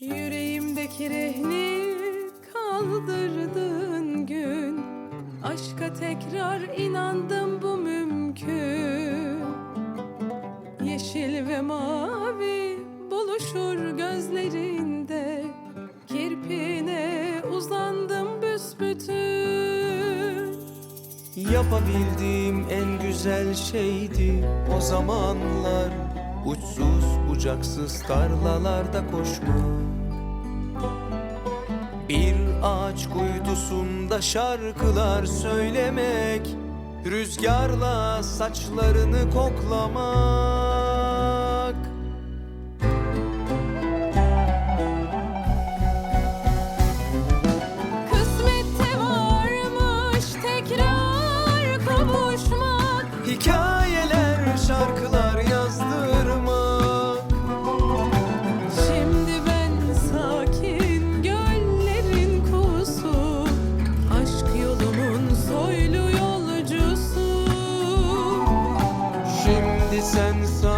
Yüreğimdeki rehni kaldırdığın gün Aşka tekrar inandım bu mümkün. Yeşil ve mavi buluşur gözlerinde Kirpine uzandım büsbütün. Yapabildiğim en güzel şeydi o zamanlar Uçsuz bucaksız tarlalarda koşmak Bir ağaç kuytusunda şarkılar söylemek Rüzgarla saçlarını koklamak Sen sakin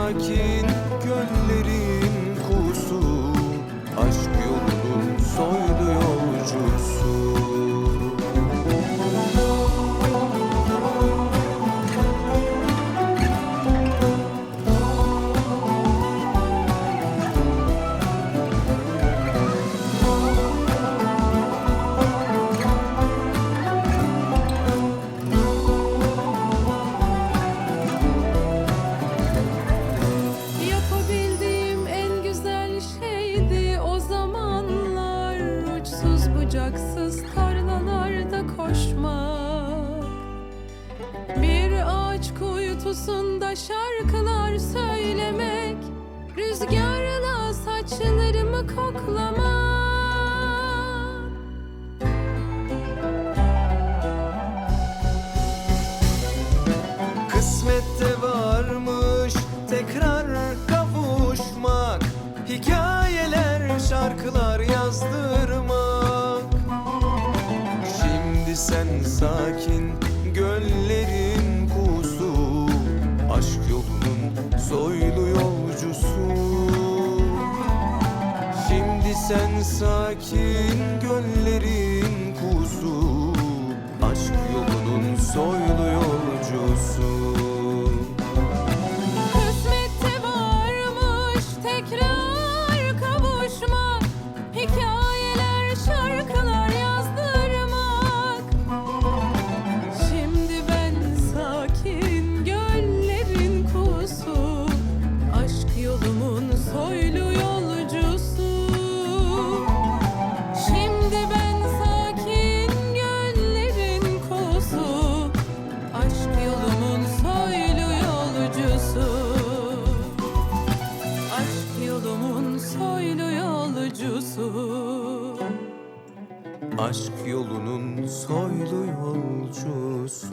kuytusunda şarkılar söylemek Rüzgarla saçlarımı koklamak. Kısmette varmış tekrar kavuşmak Hikayeler, şarkılar yazdırmak. Şimdi sen sakin göllerin Şimdi sen sakin göllerin kuzu Aşk yolunun soylu yolcusu. Kısmette varmış tekrar yolcusu Aşk yolunun soylu yolcusu.